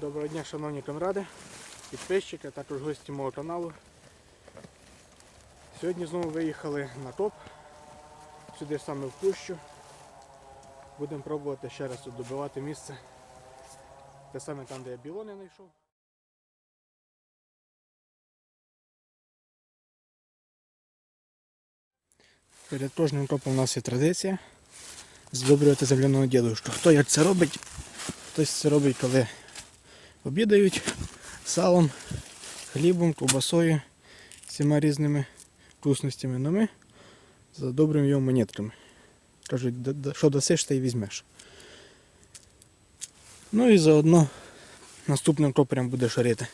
Доброго дня, шановні камради, підписчики, також гості мого каналу. Сьогодні знову виїхали на топ, сюди саме в пущу. Будемо пробувати ще раз добивати місце. Те саме там, де я білони знайшов. Перед кожним топом у нас є традиція здобрювати земляного дідушку. Хто як це робить? Хтось це робить, коли обідають салом, хлібом, ковбасою, всіма різними вкусностями. Но ми задобрюємо його монетками. Кажуть, «Да- да- що досиш, те й візьмеш. Ну і заодно наступним копорем буде шарити.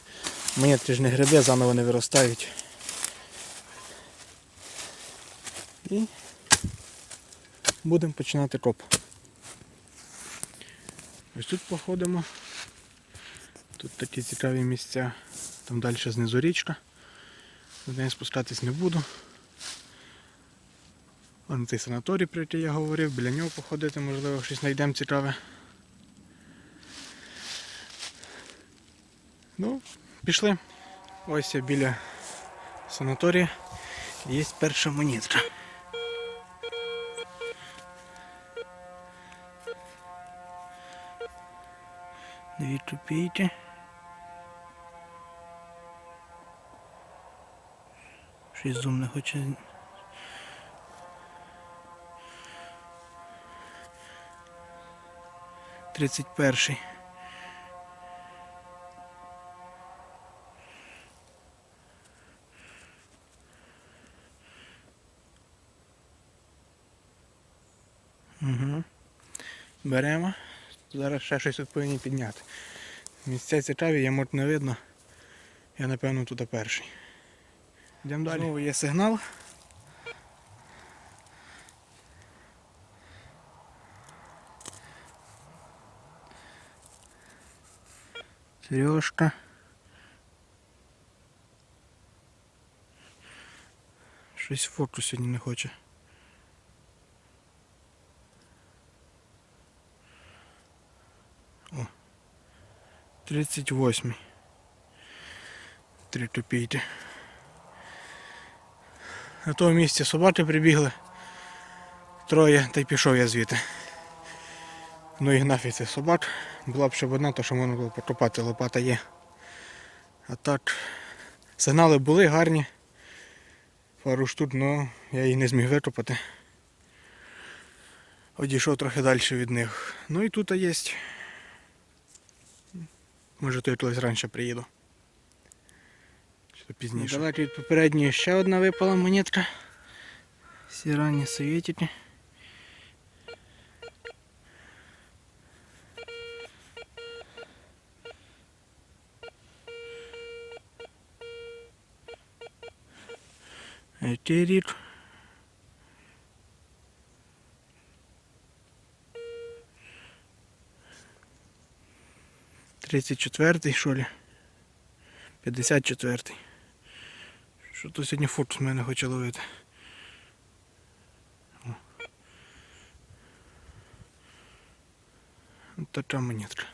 Монетки ж не гриби, заново не виростають. І будемо починати коп. Ось тут походимо. Тут такі цікаві місця. Там далі знизу річка. До неї спускатись не буду. Вон цей санаторій, про який я говорив, біля нього походити, можливо, щось знайдемо цікаве. Ну, пішли. Ось я біля санаторія. Є перша монетка. Дві копійки. Щось хоче. Тридцять перший. Угу. Беремо. Зараз ще щось тут повинні підняти. Місця цікаві, я мort не видно. Я напевно тут перший. Йдемо далі. Знову є сигнал. Сережка. Щось фокус сьогодні не хоче. О. 38. Три копійки. На тому місці собаки прибігли. Троє, та й пішов я звідти. Ну і нафіг цих собак. Була б ще одна, то що можна було покопати, лопата є. А так, сигнали були гарні. Пару штук, але я їх не зміг викопати. Одійшов трохи далі від них. Ну і тут є. Може то я колись раніше приїду. Чи то пізніше. Далеко від попередньої ще одна випала монетка. Всі ранні совєтики. Який рік? Тридцять четвертий, що ли? П'ятдесят четвертий. Що то сьогодні фокус мене хоче ловити. О. От монетка.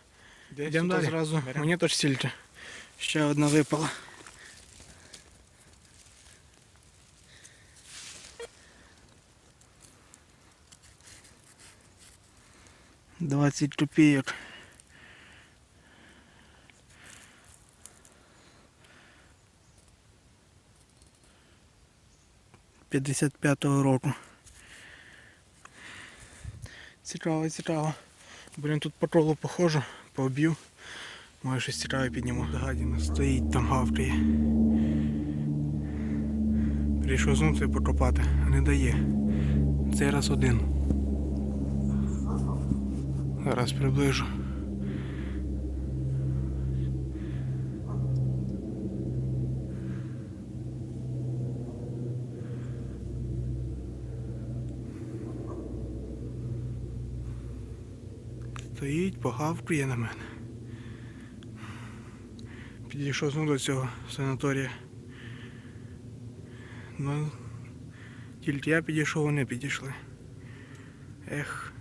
Йдемо далі. Зразу монета ж стільки. Ще одна випала. Двадцять копійок. П'ятдесят п'ятого року. Цікаво, цікаво. Блін, тут по колу похожу, пооб'ю. Може щось цікаве підніму. Гадіна стоїть там гавкає. Прийшов знути покопати, не дає. Цей раз один. Зараз приближу. Стоїть, погавкує на мене. Підійшов знову до цього санаторія. Ну, тільки я підійшов, вони підійшли. Ех,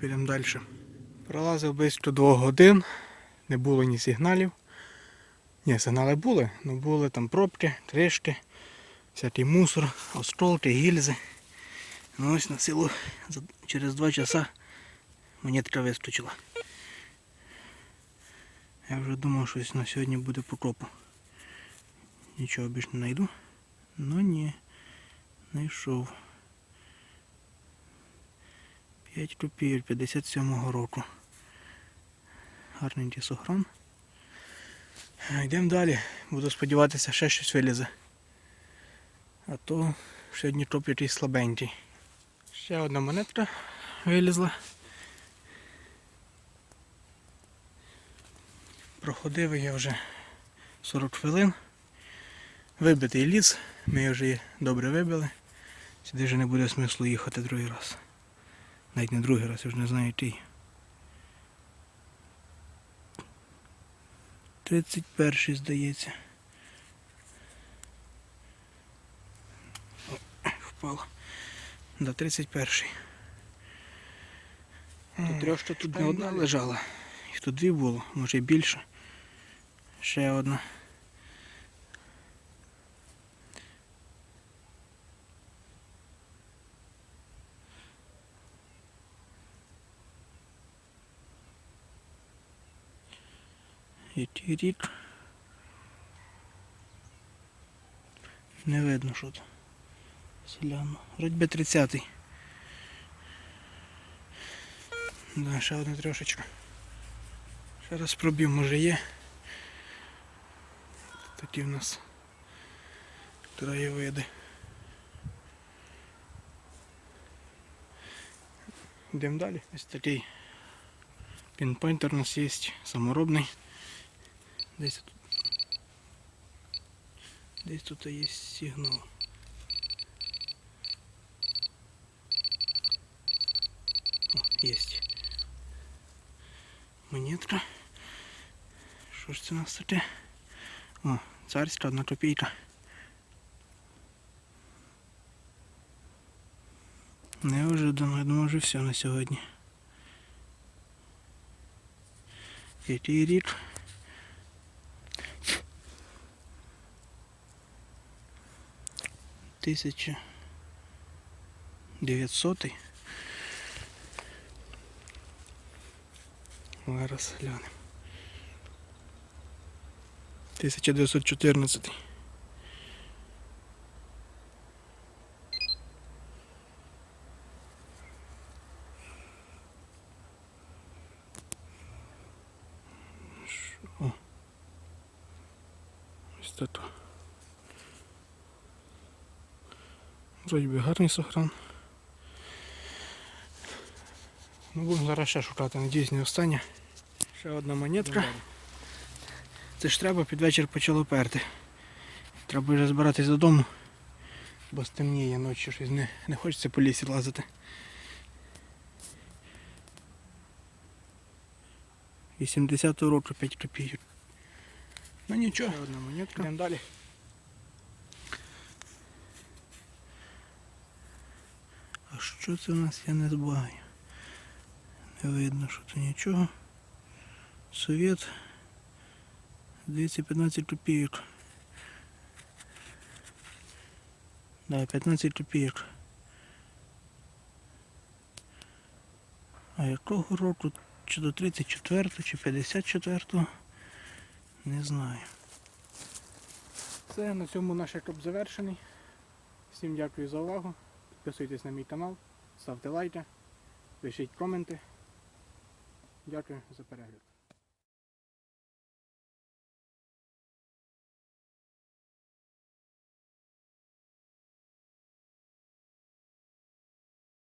підемо далі. Пролазив близько двох годин, не було ні сигналів. Ні, сигнали були, але були там пробки, трішки, всякий мусор, остолки, гільзи. Ну ось на силу через два часа монетка вискочила. Я вже думав, що на сьогодні буде покопу. Нічого більш не знайду. Ну ні, знайшов. 5 копійок 57-го року. Сохран. Е, Йдемо далі. Буду сподіватися, ще щось вилізе. А то сьогодні топ якийсь слабенький. Ще одна монетка вилізла. Проходив я вже 40 хвилин. Вибитий ліс, ми вже її добре вибили. Сюди вже не буде смислу їхати другий раз. Навіть не другий раз, я вже не знаю який. 31 здається. Впало. Да, 31. Тут трьошка тут не одна лежала. Їх тут дві було, може і більше. Ще одна. Який рік. Не видно, що тут. Селяно. Вроді би 30-й. Да, ще одна трошечка. Ще раз пробів, може є. Такі в нас краєвиди. Йдемо далі. Ось такий пінпойнтер у нас є, саморобний. Десь тут. Десь тут є сигнал. О, есть. Монетка. Що ж це у нас таке? О, царська одна копійка. Неожиданно, я думаю, вже все на сьогодні. Який рік? Тисяча дев'ятсотий. Зараз глянемо. 1914. О. Ось так. Вроді би гарний сохран. Ну, будемо зараз ще шукати, надіюсь, не остання. Ще одна монетка. Це ж треба, під вечір почало перти. Треба вже збиратись додому, бо стемніє ночі щось не, не хочеться по лісі лазити. 80 року 5 копійок. Ну нічого, Ще одна монетка. Йдемо далі. А що це у нас я не збагаю? Не видно, що це нічого. Совєт. 215 копійок. Да, 15 копійок. А якого року? Чи до 34, чи 54, не знаю. Все, на цьому наш екоп завершений. Всім дякую за увагу. Підписуйтесь на мій канал, ставте лайки, пишіть коменти. Дякую за перегляд.